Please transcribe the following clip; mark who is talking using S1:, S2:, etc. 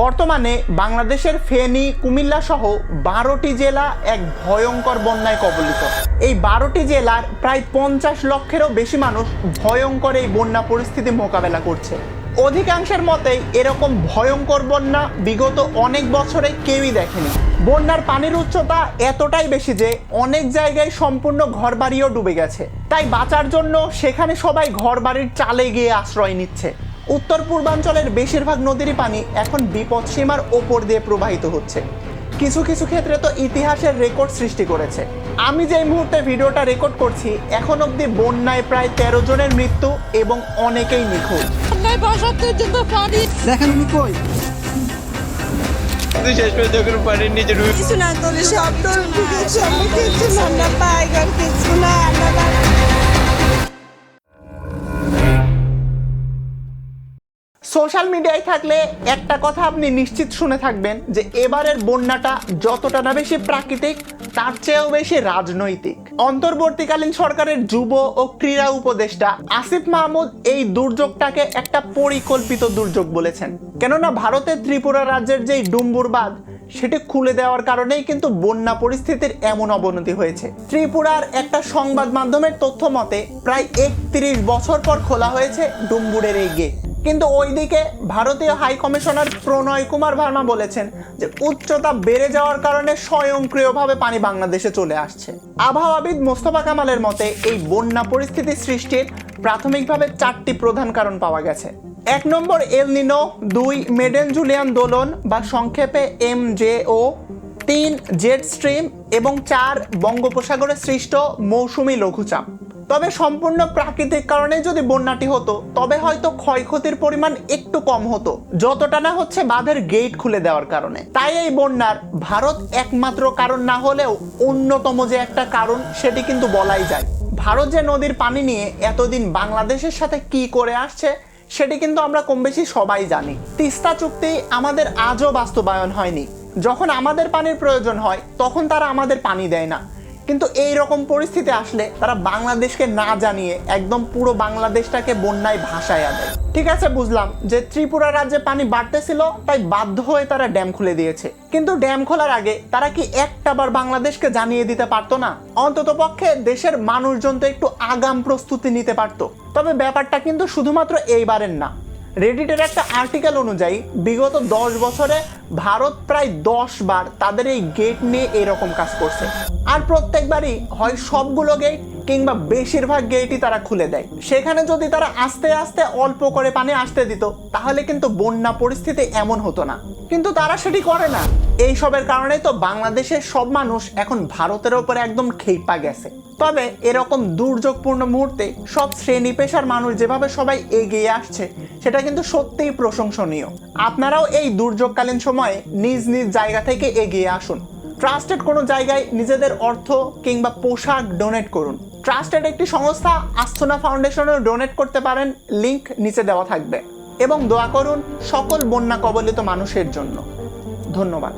S1: বর্তমানে বাংলাদেশের ফেনী, কুমিল্লা সহ বারোটি জেলা এক ভয়ঙ্কর বন্যায় কবলিত। এই বারোটি জেলার প্রায় পঞ্চাশ লক্ষেরও বেশি মানুষ ভয়ঙ্কর এই বন্যা পরিস্থিতি মোকাবেলা করছে। অধিকাংশের মতেই এরকম ভয়ঙ্কর বন্যা বিগত অনেক বছরে কেউই দেখেনি। বন্যার পানির উচ্চতা এতটাই বেশি যে অনেক জায়গায় সম্পূর্ণ ঘরবাড়িও ডুবে গেছে। তাই বাঁচার জন্য সেখানে সবাই ঘরবাড়ির চালে গিয়ে আশ্রয় নিচ্ছে। উত্তর পূর্বাঞ্চলের বেশিরভাগ নদীরই পানি এখন বিপদসীমার ওপর দিয়ে প্রবাহিত হচ্ছে। কিছু কিছু ক্ষেত্রে তো ইতিহাসের রেকর্ড সৃষ্টি করেছে। আমি যে মুহূর্তে ভিডিওটা রেকর্ড করছি এখন অবধি বন্যায় প্রায় তেরো জনের মৃত্যু এবং অনেকেই নিখোঁজ।
S2: দেখেন উনি কই?
S3: শেষ পর্যন্ত ওখানে পানির নিচে ঢুকে।
S4: কিছু না সব সামনে না আমরা পাইগার কিছু না আমরা
S1: সোশ্যাল মিডিয়ায় থাকলে একটা কথা আপনি নিশ্চিত শুনে থাকবেন যে এবারের বন্যাটা যতটা না বেশি প্রাকৃতিক, তার চেয়েও বেশি রাজনৈতিক। অন্তর্বর্তীকালীন সরকারের যুব ও ক্রীড়া উপদেষ্টা আসিফ মাহমুদ এই দুর্যোগটাকে একটা পরিকল্পিত দুর্যোগ বলেছেন। কেননা ভারতের ত্রিপুরা রাজ্যের যেই ডুম্বুর বাঁধ, সেটি খুলে দেওয়ার কারণেই কিন্তু বন্যা পরিস্থিতির এমন অবনতি হয়েছে। ত্রিপুরার একটা সংবাদ মাধ্যমের তথ্য মতে প্রায় একত্রিশ বছর পর খোলা হয়েছে ডুম্বুরের এই গেট। কিন্তু ওইদিকে ভারতীয় হাই কমিশনার প্রণয় কুমার ভার্মা বলেছেন যে উচ্চতা বেড়ে যাওয়ার কারণে স্বয়ংক্রিয়ভাবে পানি বাংলাদেশে চলে আসছে। আবহাওয়াবিদ মোস্তফা কামালের মতে এই বন্যা পরিস্থিতি সৃষ্টির প্রাথমিকভাবে চারটি প্রধান কারণ পাওয়া গেছে। এক নম্বর এল নিনো, দুই মেডেন জুলিয়ান দোলন বা সংক্ষেপে এম জে ও, তিন জেট স্ট্রিম এবং চার বঙ্গোপসাগরে সৃষ্ট মৌসুমি লঘুচাপ। তবে সম্পূর্ণ প্রাকৃতিক কারণে যদি বন্যাটি হতো, তবে হয়তো ক্ষয়ক্ষতির পরিমাণ একটু কম হতো। যতটা না হচ্ছে বাঁধের গেট খুলে দেওয়ার কারণে। তাই এই বন্যার ভারত একমাত্র কারণ না হলেও অন্যতম যে একটা কারণ, সেটি কিন্তু বলাই যায়। ভারত যে নদীর পানি নিয়ে এতদিন বাংলাদেশের সাথে কি করে আসছে, সেটি কিন্তু আমরা কম বেশি সবাই জানি। তিস্তা চুক্তি আমাদের আজও বাস্তবায়ন হয়নি। যখন আমাদের পানির প্রয়োজন হয়, তখন তারা আমাদের পানি দেয় না। কিন্তু এই রকম পরিস্থিতি আসলে তারা বাংলাদেশকে না জানিয়ে একদম পুরো বাংলাদেশটাকে বন্যায় ভাসায় দেয় ঠিক আছে, বুঝলাম যে ত্রিপুরা রাজ্যে পানি বাড়তেছিল, তাই বাধ্য হয়ে তারা ড্যাম খুলে দিয়েছে। কিন্তু ড্যাম খোলার আগে তারা কি একটাবার বাংলাদেশকে জানিয়ে দিতে পারতো না? অন্তত পক্ষে দেশের মানুষজন তো একটু আগাম প্রস্তুতি নিতে পারতো। তবে ব্যাপারটা কিন্তু শুধুমাত্র এইবারের না। রেডিটের একটা আর্টিকেল অনুযায়ী, বিগত দশ বছরে ভারত প্রায় দশ বার তাদের এই গেট নিয়ে এরকম কাজ করছে। আর প্রত্যেকবারই হয় সবগুলো গেট কিংবা বেশিরভাগ গেটই তারা খুলে দেয়। সেখানে যদি তারা আস্তে আস্তে অল্প করে পানি আসতে দিত, তাহলে কিন্তু বন্যা পরিস্থিতি এমন হতো না। কিন্তু তারা সেটি করে না। এইসবের কারণে তো বাংলাদেশের সব মানুষ এখন ভারতের ওপরে একদম খেইপা গেছে। তবে এরকম দুর্যোগপূর্ণ মুহূর্তে সব শ্রেণি পেশার মানুষ যেভাবে সবাই এগিয়ে আসছে, সেটা কিন্তু সত্যিই প্রশংসনীয়। আপনারাও এই দুর্যোগকালীন সময়ে নিজ নিজ জায়গা থেকে এগিয়ে আসুন। ট্রাস্টেড কোনো জায়গায় নিজেদের অর্থ কিংবা পোশাক ডোনেট করুন। ট্রাস্টেড একটি সংস্থা আস্থনা ফাউন্ডেশনেও ডোনেট করতে পারেন, লিংক নিচে দেওয়া থাকবে। এবং দোয়া করুন সকল বন্যা কবলিত মানুষের জন্য। ধন্যবাদ।